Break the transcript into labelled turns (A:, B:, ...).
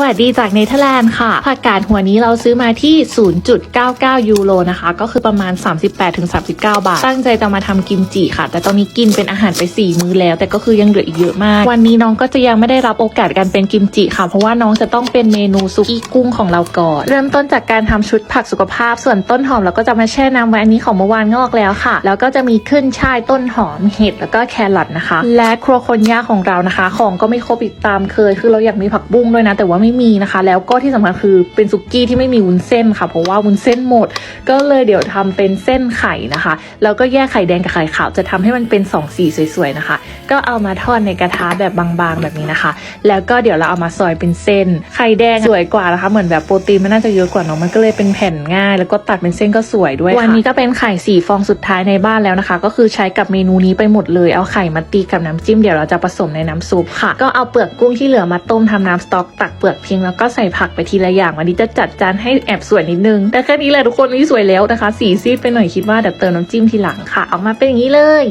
A: สวัสดีจากเนเธอร์แลนด์ค่ะ ผักกาดหัวนี้เราซื้อมาที่ 0.99 ยูโรนะคะ ก็คือประมาณ 38-39 บาท ตั้งใจจะมาทำกิมจิค่ะ แต่ตอนนี้กินเป็นอาหารไป 4 มื้อแล้ว แต่ก็คือยังเหลืออีกเยอะมาก วันนี้น้องก็จะยังไม่ได้รับโอกาสการเป็นกิมจิค่ะ เพราะว่าน้องจะต้องเป็นเมนูซุกี้กุ้งของเราก่อน เริ่มต้นจากการทำชุดผักสุขภาพ ส่วนต้นหอมเราก็จะมาแช่น้ำไว้อันนี้ของเมื่อวานงอกแล้วค่ะ แล้วก็จะมีขึ้นช่ายต้นหอมเห็ดแล้วก็แครอทนะคะ และครัวคนยาของเรานะคะ ของก็ไม่ครบอีกตามเคย คือเราอยากมีผักบุ้งด้วยนะ แต่ว่าไม่มีนะคะ แล้วก็ที่สำคัญคือเป็นซุกี้ที่ไม่มีวุ้นเส้นค่ะ เพราะว่าวุ้นเส้นหมด ก็เลยเดี๋ยวทำเป็นเส้นไข่นะคะ แล้วก็แยกไข่แดงกับไข่ขาวจะทำให้มันเป็นสองสีสวยๆนะคะ ก็เอามาทอดในกระทะแบบบางๆแบบนี้นะคะ แล้วก็เดี๋ยวเราเอามาซอยเป็นเส้น ไข่แดงสวยกว่านะคะ เหมือนแบบโปรตีนมันน่าจะเยอะกว่าเนาะมันก็เลยเป็นแผ่นง่าย แล้วก็ตัดเป็นเส้นก็สวยด้วยวันนี้ก็เป็นไข่สี่ฟองสุดท้ายในบ้านแล้วนะคะ ก็คือใช้กับเมนูนี้ไปหมดเลยเอาไข่มาตีกับน้ำจิ้มเดี๋ยวเราจะผสมในน้ำซุปค่ะ ก็เอาเปลือกกุ้งที่เหลือมาต้มทำน้ำสต๊อกตักเปลือกเพียงแล้วก็ใส่ผักไปทีละอย่างวันนี้จะจัดจานให้แอบสวยนิดนึง แต่แค่นี้แหละทุกคนนี่สวยแล้วนะคะ สีซีดไปหน่อยคิดว่าเดี๋ยวเติมน้ำจิ้มทีหลังค่ะ ออกมาเป็นอย่างนี้เลย